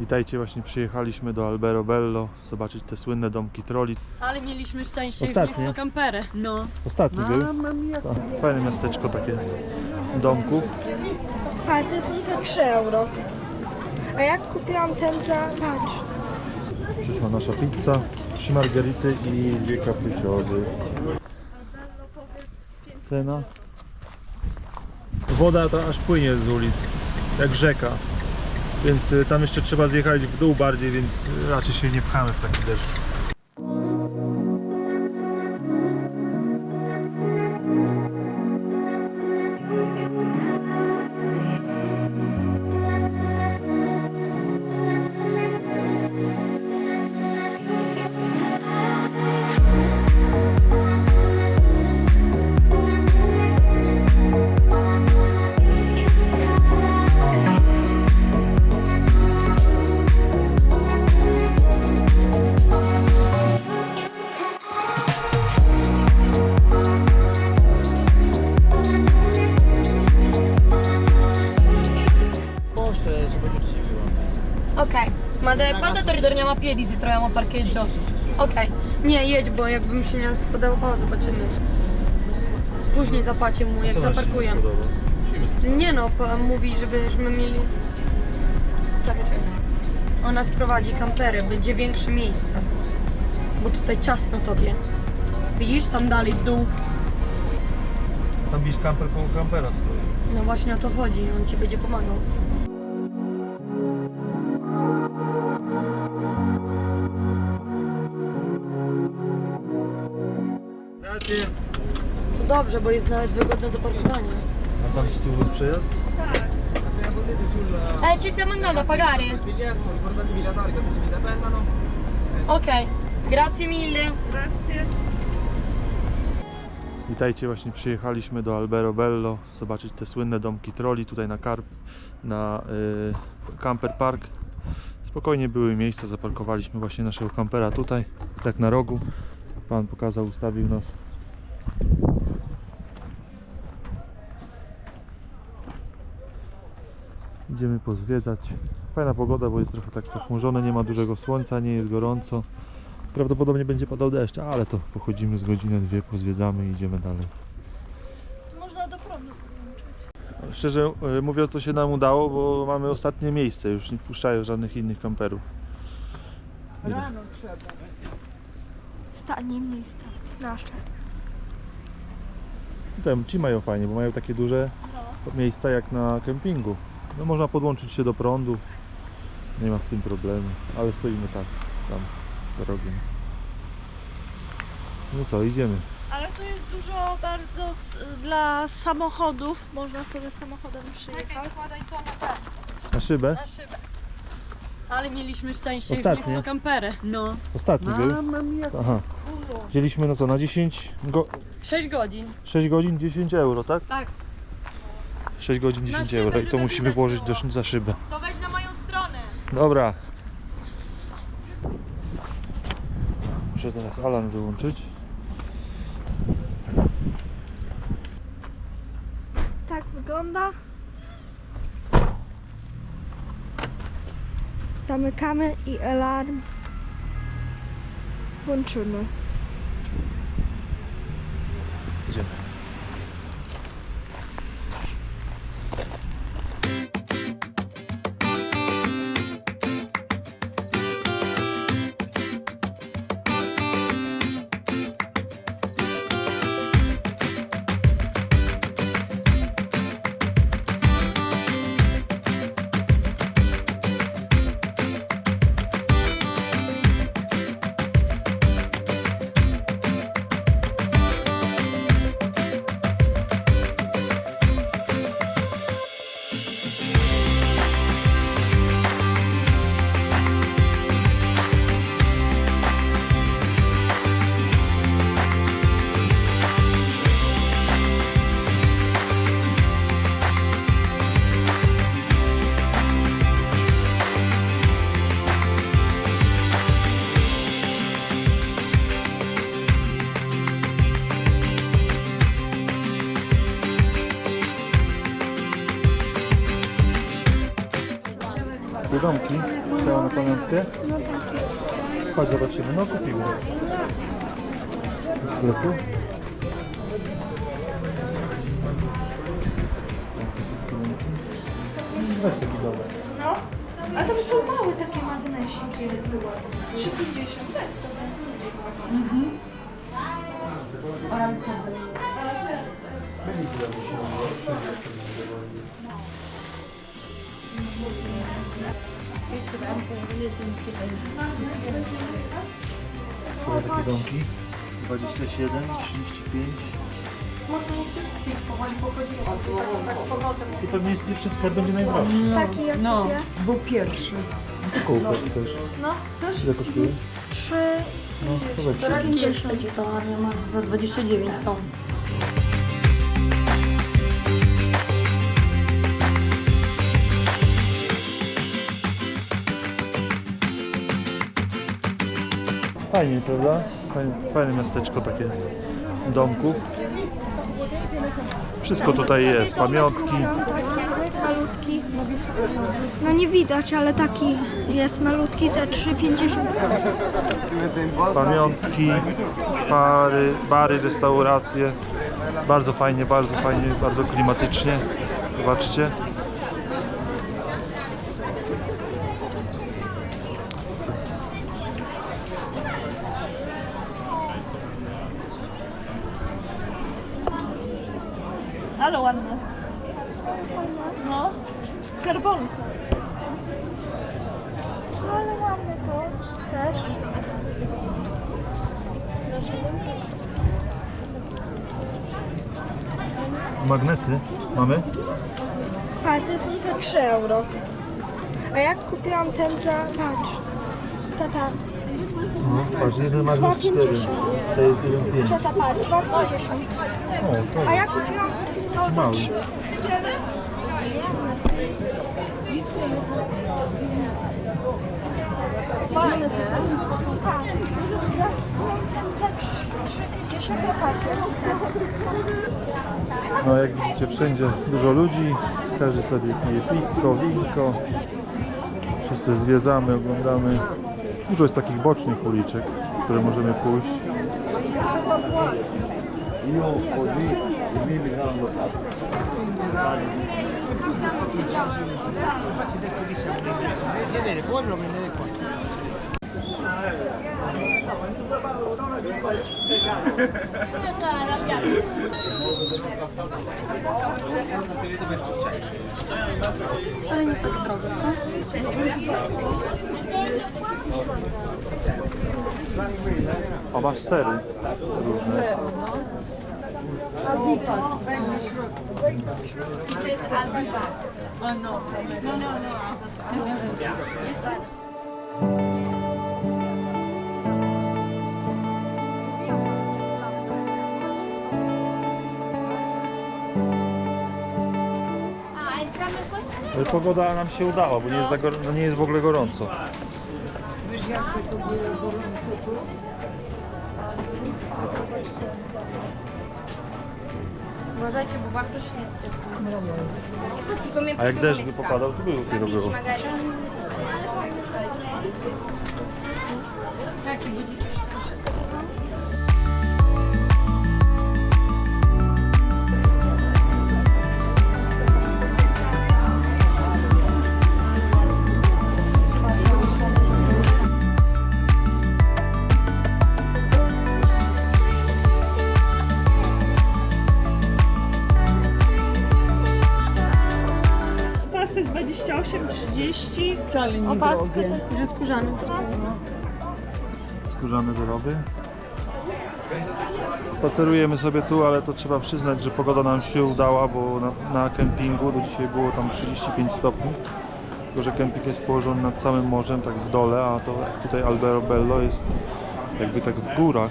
Witajcie, właśnie przyjechaliśmy do Albero Bello zobaczyć te słynne domki troli. Ale mieliśmy szczęście Ostatnie. w kampery. No. Ostatni był. To Fajne miasteczko takie domków. A te są za 3 euro. A jak kupiłam ten za... Patrz. Przyszła nasza pizza, trzy margarity i dwie kapriciozy. Cena? Woda to aż płynie z ulic, jak rzeka. Więc y, tam jeszcze trzeba zjechać w dół bardziej, więc y, raczej się nie pchamy w taki deszcz. Troviamo parcheggio. Okej. Nie, jedź, bo jakby mi się nie spodobało, zobaczymy. Później zapłacę mu, jak zaparkuję. Nie no, mówi, żebyśmy mieli... Czekaj, czekaj. Ona sprowadzi kampery, będzie większe miejsce. Bo tutaj ciasno tobie. Widzisz, tam dalej w dół. Tam bisz kamper koło kampera stoi. No właśnie o to chodzi, on ci będzie pomagał. Dobrze, bo jest nawet wygodne do parkowania. A tam z tyłu przejazd? Eh, ci stiamo andando a pagare? Ricordatevi la targa così vi dependano. Ok, grazie mille. Grazie. Witajcie, właśnie przyjechaliśmy do Albero Bello zobaczyć te słynne domki troli tutaj na Karp, na y, Camper Park. Spokojnie były miejsca, zaparkowaliśmy właśnie naszego kampera tutaj, tak na rogu. Pan pokazał, ustawił nas. Idziemy pozwiedzać. Fajna pogoda, bo jest trochę tak zachmurzone, nie ma dużego słońca, nie jest gorąco. Prawdopodobnie będzie padał deszcz, ale to pochodzimy z godzinę, dwie, pozwiedzamy i idziemy dalej. Można do prądu podłączyć. Szczerze y, mówiąc, to się nam udało, bo mamy ostatnie miejsce, już nie puszczają żadnych innych kamperów. Ile? Ostatnie miejsce. Nasze. Tam ci mają fajnie, bo mają takie duże miejsca jak na kempingu. No można podłączyć się do prądu, nie ma z tym problemu, ale stoimy tak, tam za rogiem. No co, idziemy. Ale tu jest dużo bardzo s- dla samochodów. Można sobie samochodem przyjechać. Wkładaj to na ten, Na szybę? na szybę. Ale mieliśmy szczęście w Ostatnie. są kampery. No. Ostatni był. Aha. Wzięliśmy no co, na 10, go, 6 godzin. 6 godzin 10 euro, tak? Tak. 6 godzin Na 10 szybę, euro i to musimy włożyć do, za szybę. To weź na moją stronę. Dobra. Muszę teraz alarm wyłączyć. Tak wygląda. Zamykamy i alarm włączymy. Idziemy. Pamiątkę? Chodź zobaczymy, no kupimy. Z sklepu. Weź taki dobry. No. A to są małe takie magnesiki. 3,50 weź sobie. Które takie domki? 27, 35. I pewnie jest pierwszy sklep będzie najdroższy. Taki jak no. Był pierwszy. Kołka też. No, coś? Ile kosztuje? 3. No, to we trzy. Torebki jeszcze ci to armia ma za 29 są. Fajnie, prawda? Fajne, fajne miasteczko takie domków. Wszystko tutaj jest, pamiątki. Malutki. No nie widać, ale taki jest malutki za 3,50. Pamiątki, bary, bary, restauracje. Bardzo fajnie, bardzo fajnie, bardzo klimatycznie. Zobaczcie. Ale ładne. No. Skarbonka. Ale ładne to też. Magnesy mamy? A te są za 3 euro. A jak kupiłam ten za... Patrz. Tata, No, 4. To jest 1,5. tata patrz, 2,50. O, to A ja kupiłam to za Mały. 3. Ten za 3,50 a patrz. No jak widzicie wszędzie dużo ludzi, każdy sobie pije piwko, winko. Wszyscy zwiedzamy, oglądamy. Dużo jest takich bocznych uliczek, które możemy pójść. Wcale nie tak drogo, co? A masz sery różne. Ale Pogoda nam się udała, bo nie jest, gor- no nie jest w ogóle gorąco. Uważajcie, bo warto się nie stresuje. A jak deszcz by popadał, to by dopiero było. Jaki będziecie 28, 30. Opaskę. Że skórzany. skórzane wyroby. Spacerujemy sobie tu, ale to trzeba przyznać, że pogoda nam się udała, bo na, na kempingu do dzisiaj było tam 35 stopni. Tylko, że kemping jest położony nad samym morzem, tak w dole, a to tutaj Albero Bello jest jakby tak w górach.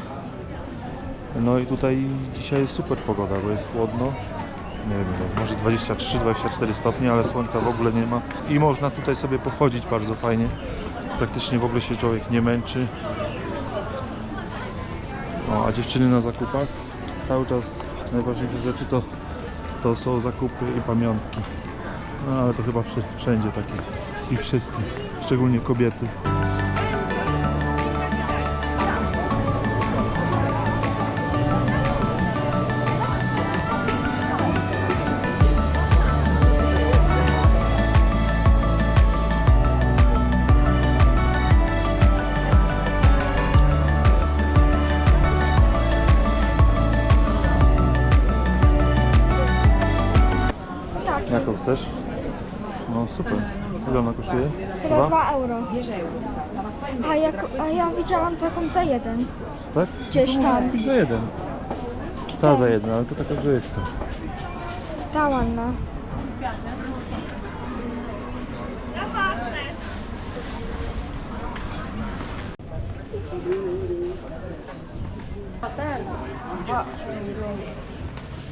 No i tutaj dzisiaj jest super pogoda, bo jest chłodno. Nie wiem, no, może 23-24 stopnie, ale słońca w ogóle nie ma. I można tutaj sobie pochodzić bardzo fajnie. Praktycznie w ogóle się człowiek nie męczy. O, a dziewczyny na zakupach. Cały czas najważniejsze rzeczy to, to są zakupy i pamiątki. No ale to chyba wszędzie, wszędzie takie. I wszyscy, szczególnie kobiety. Chcesz? No super. Ile ona kosztuje? Chyba 2 euro. A, jak, a ja widziałam taką za jeden. Tak? Gdzieś tam. Za jeden. Ta za jeden, ale to taka grzejeczka. Ta ładna.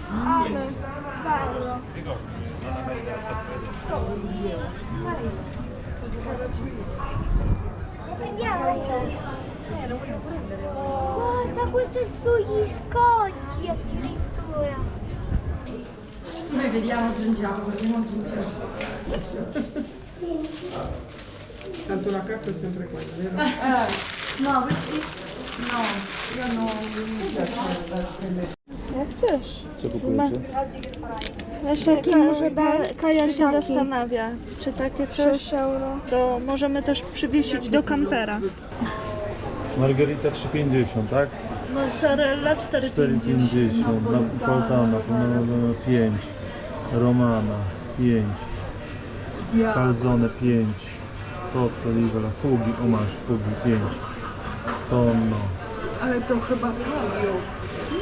Ah. Bello. Ricordati. Lo prendiamo. Eh, lo voglio prendere. Guarda, questo è sugli scogli addirittura. Noi vediamo, aggiungiamo, vediamo, aggiungiamo. Tanto la cassa è sempre quella, vero? Eh, no, questi no, io no. Jak chcesz. Co kupujecie? Właśnie może Kaja, się taki? zastanawia, czy takie coś 6 euro. to możemy też przywiesić do kampera. Margarita 3,50, tak? Mozzarella 4,50. 4,50, Napolitana, pomidora 5, Romana 5, Calzone 5, Cotto di la Fugi, o masz Fugi 5, Tonno, Ale to chyba Palio.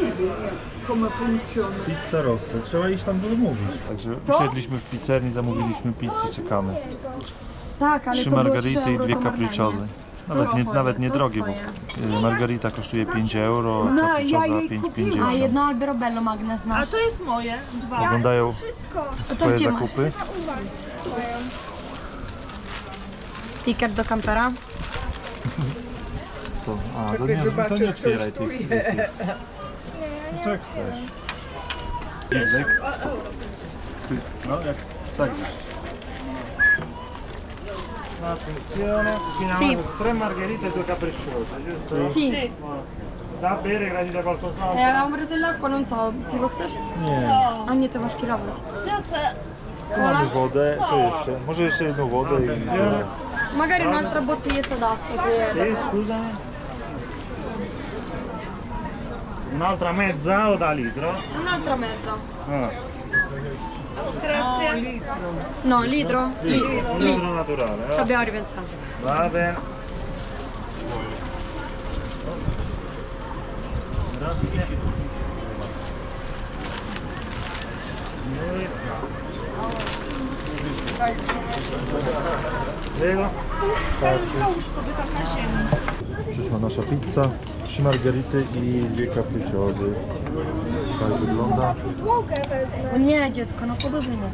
Nie wiem, jak, come funziona. Pizza Rossa, trzeba iść tam domówić. Także usiedliśmy w pizzerni, zamówiliśmy pizzę, czekamy. Tak, ale Trzy to było margarity 3 i euro dwie to capricciozy. Nawet nie, nawet nie to drogie, bo y, margarita kosztuje 5 euro, a No, ja jej 5,50. A jedno Albero Bello Magnes A to jest moje, dwa. Oglądają Wszystko. swoje gdzie masz? zakupy. U was stoją. Sticker do kampera. Co? A, to nie, to nie otwieraj tu tych. jest. Co jak chcesz? Język? No, jak tak. Attenzione, Sì. finalmente tre margherite e due capricciose, giusto? Sì. Da bere, gradite qualcos'altro? Ja mam preso l'acqua, non so, piwo chcesz? Nie. A nie, to masz kierować. Se... Mamy wodę, co jeszcze? Może jeszcze jedną wodę i... Magari un'altra bottiglietta d'acqua, se... Sì, scusami. Un'altra mezza o da litro? Un'altra mezza. Ah, Grazie. No, litro? Li- un li- litro naturale. Ci eh? abbiamo ripensato. Va bene. Grazie. Prego. Przyszła nasza pizza, trzy margarity i dwie capricciozy. Tak wygląda. Nie, dziecko, no podłodzy nie.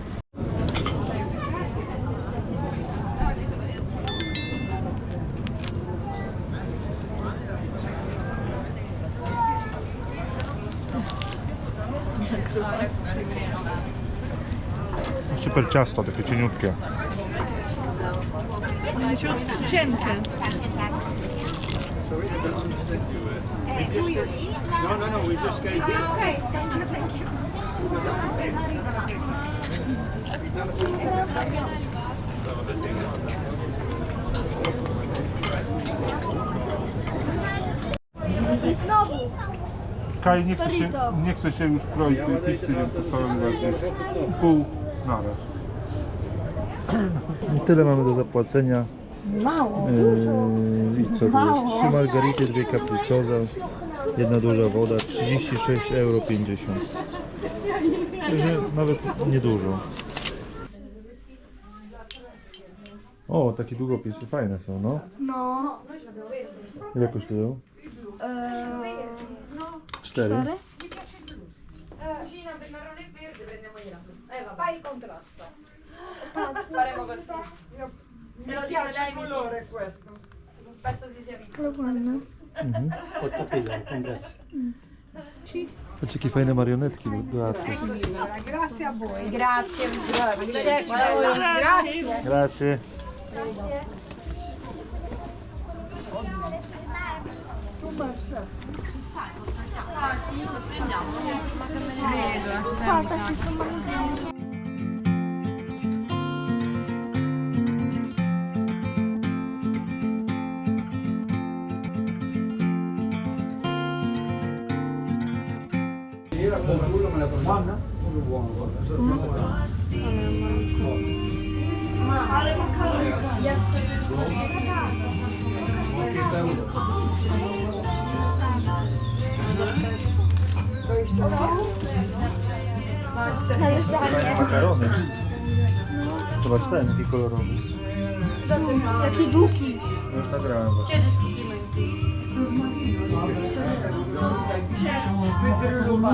Super ciasto, takie cieniutkie. Ciut- Cienkie. I znowu. Kaj nie chce, się, Torito. nie chce się już kroić tej pizzy, więc postanowiła zjeść pół naraz. I tyle mamy do zapłacenia. Mało. Yy, I co tu jest? Trzy margarity, dwie capricciosa, jedna duża woda, 36,50 euro. Także nawet niedużo. O, takie długopisy fajne są, no. No. Ile kosztują? Eee, Cztery. cztery? Se lo dice lei mi colore questo. Penso si sia visto. Lo fanno. Portatela al congresso. C'è chi fai le marionette, chi lo dà. Grazie a voi. Grazie. Grazie. Grazie. Grazie. Tu Marcia. Ci stai? Lo prendiamo. Vedo, aspetta. Należanie. Makarony. Zobacz ten, jaki kolorowy. Jaki długi. Już nagrałem właśnie. Kiedyś kupimy.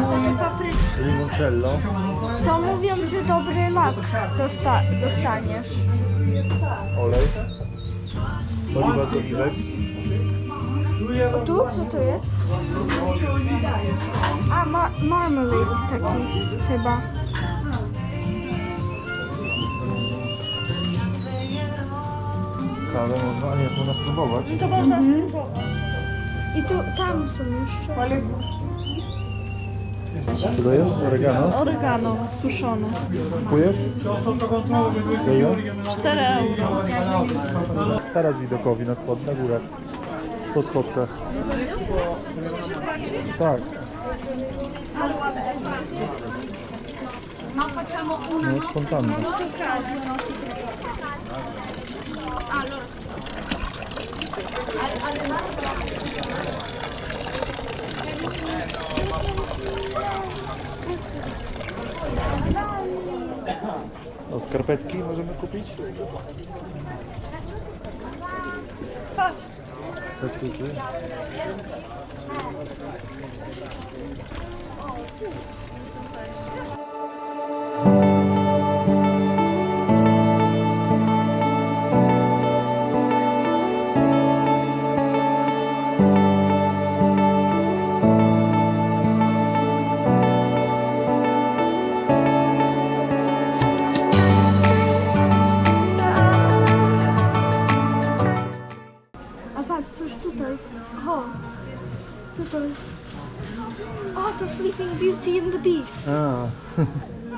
Takie papryczki. Limoncello. To mówią, że dobry mak dosta dostaniesz. Olej. Oliwa z oliwek. Tu? Co to jest? A, ma marmalade jest taki chyba. Kawę można, a nie, można spróbować. To można spróbować. I tu, tam są jeszcze. Co to jest? Oregano? Oregano suszone. Kupujesz? Co ile? 4 euro. Teraz widokowi na spod, na górę. Po schodkach. Tak. No, spontanicznie. O, skarpetki możemy kupić? Patrz. Tak,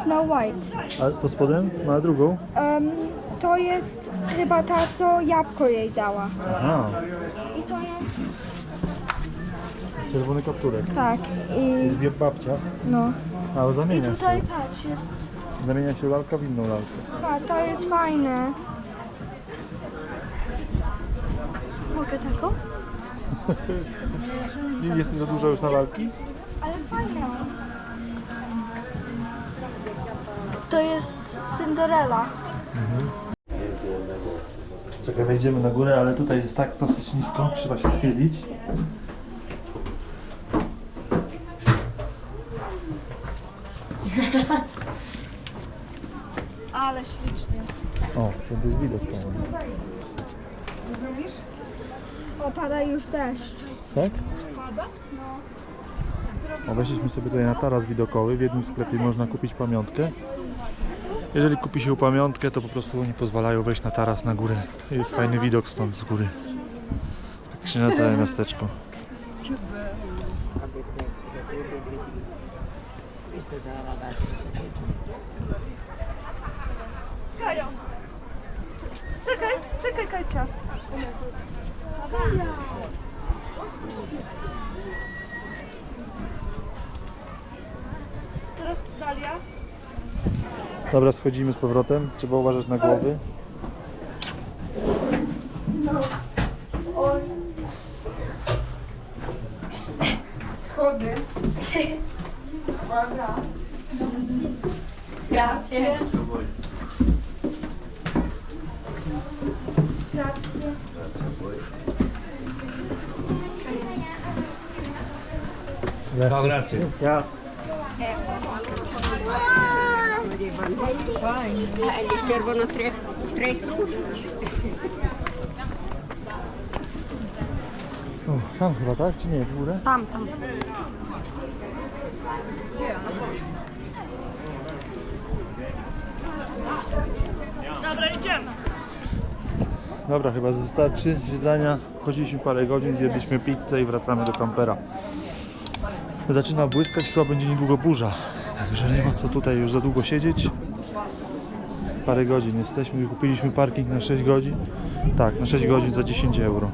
Snow White. a pod spodem ma drugą? Em, to jest chyba ta, co jabłko jej dała. Aha, I to jest... czerwony kapturek. Tak, i Jest babcia. no. A, I zamienia się. tutaj patrz, jest... Zamienia się lalka w inną lalkę. Pa, to jest fajne. Mogę taką? Nie jest za dużo już na lalki? Ale fajne. To jest Cinderella. Czekaj, wejdziemy na górę, ale tutaj jest tak dosyć nisko, trzeba się schylić. Ale ślicznie. O, to jest widok tam. O, pada już deszcz. Tak? O, weszliśmy sobie tutaj na taras widokowy. W jednym sklepie można kupić pamiątkę. Jeżeli kupi się pamiątkę, to po prostu oni pozwalają wejść na taras na górę. Jest fajny widok stąd z góry. Praktycznie na całe miasteczko. Kają. Czekaj, czekaj Kajcia. Teraz Dalia. Dobra, schodzimy z powrotem. Trzeba uważać na głowy. Schody. Uwaga. Grazie. No, grazie. Ja. O, tam chyba, tak? Czy nie? W górę? Tam, tam. Dobra, idziemy. Dobra, chyba wystarczy zwiedzania. Chodziliśmy parę godzin, zjedliśmy pizzę i wracamy do kampera. Zaczyna błyskać, chyba będzie niedługo burza. Także nie ma co tutaj już za długo siedzieć. Parę godzin jesteśmy, kupiliśmy parking na 6 godzin. Tak, na 6 godzin za 10 euro.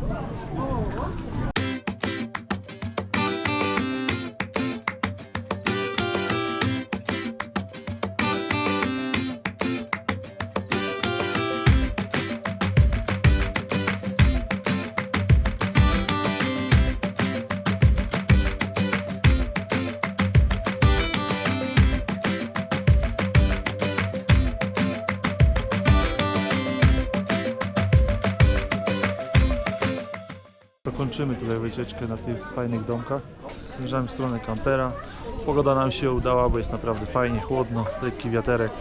Kończymy tutaj wycieczkę na tych fajnych domkach. Zmierzamy w stronę kampera. Pogoda nam się udała, bo jest naprawdę fajnie, chłodno, lekki wiaterek.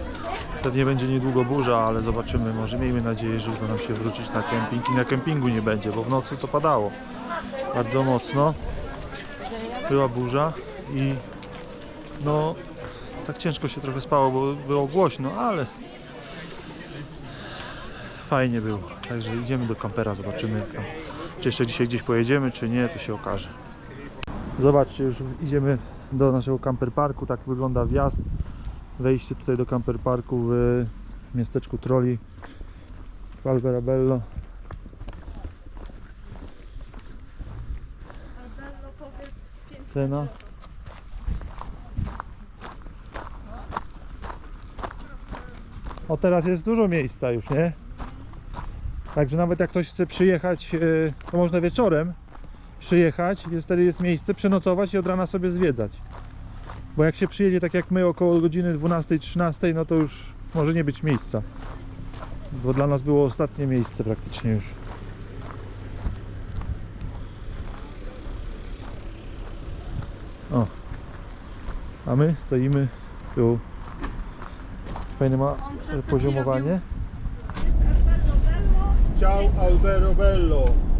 Pewnie będzie niedługo burza, ale zobaczymy. Może miejmy nadzieję, że uda nam się wrócić na kemping i na kempingu nie będzie, bo w nocy to padało bardzo mocno. Była burza i no tak ciężko się trochę spało, bo było głośno, ale fajnie było. Także idziemy do kampera, zobaczymy tam, czy jeszcze dzisiaj gdzieś pojedziemy, czy nie, to się okaże. Zobaczcie, już idziemy do naszego camper parku, tak wygląda wjazd. Wejście tutaj do camper parku w miasteczku Troli 5 Cena. O teraz jest dużo miejsca już, nie? Także nawet jak ktoś chce przyjechać, yy, to można wieczorem przyjechać, jest, wtedy jest miejsce, przenocować i od rana sobie zwiedzać. Bo jak się przyjedzie tak jak my około godziny 12-13, no to już może nie być miejsca. Bo dla nas było ostatnie miejsce praktycznie już. O. A my stoimy tu. Fajne ma e, poziomowanie. Ciao Albero Bello.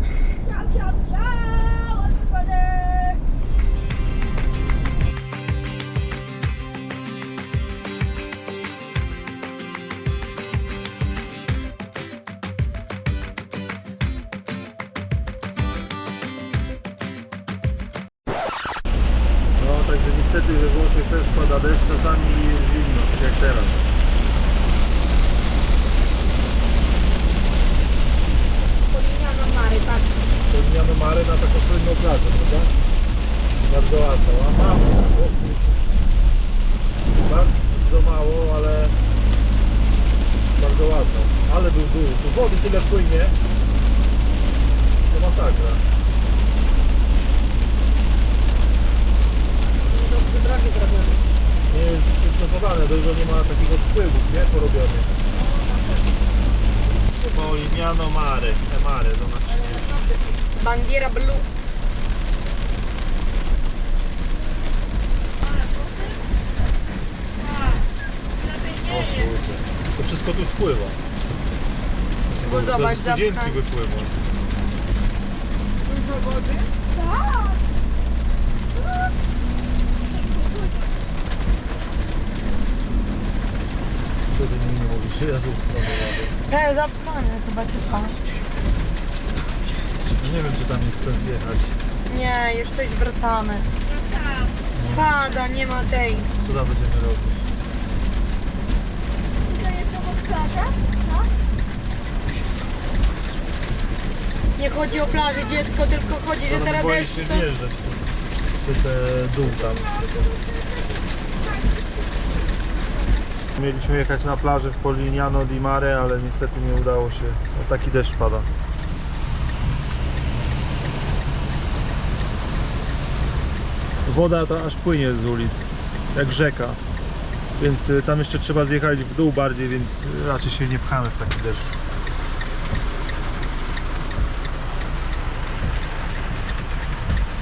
Wody tyle płynie. To masakra. Dobrze drogi zrobione. Nie jest przystosowane, dużo nie ma takiego wpływów, nie? Porobionych. Polignano Mare, e Mare, to znaczy Bandiera blu. O kurczę. To wszystko tu spływa. Bo zobacz, zapchać. wypływa. Wtedy mi nie mówisz, że ja z zapchane chyba, czy co? No nie wiem, czy tam jest sens jechać. Nie, już już wracamy. Pada, nie ma tej. Co tam będziemy robić? To jest obok plaża? Tak? Nie chodzi o plażę dziecko, tylko chodzi, że teraz boi deszcz się to... wjeżdżać te, te dół tam. Mieliśmy jechać na plażę w Polignano di Mare, ale niestety nie udało się. No, taki deszcz pada. Woda to aż płynie z ulic, jak rzeka. Więc y, tam jeszcze trzeba zjechać w dół bardziej, więc y, raczej się nie pchamy w taki deszcz.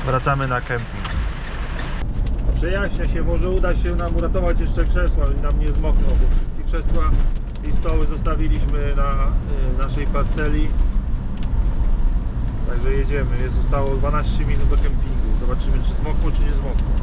Wracamy na kemping. Przejaśnia się, może uda się nam uratować jeszcze krzesła, nam nie zmokną, bo wszystkie krzesła i stoły zostawiliśmy na y, naszej parceli. Także jedziemy, jest zostało 12 minut do kempingu. Zobaczymy czy zmokło czy nie zmokło.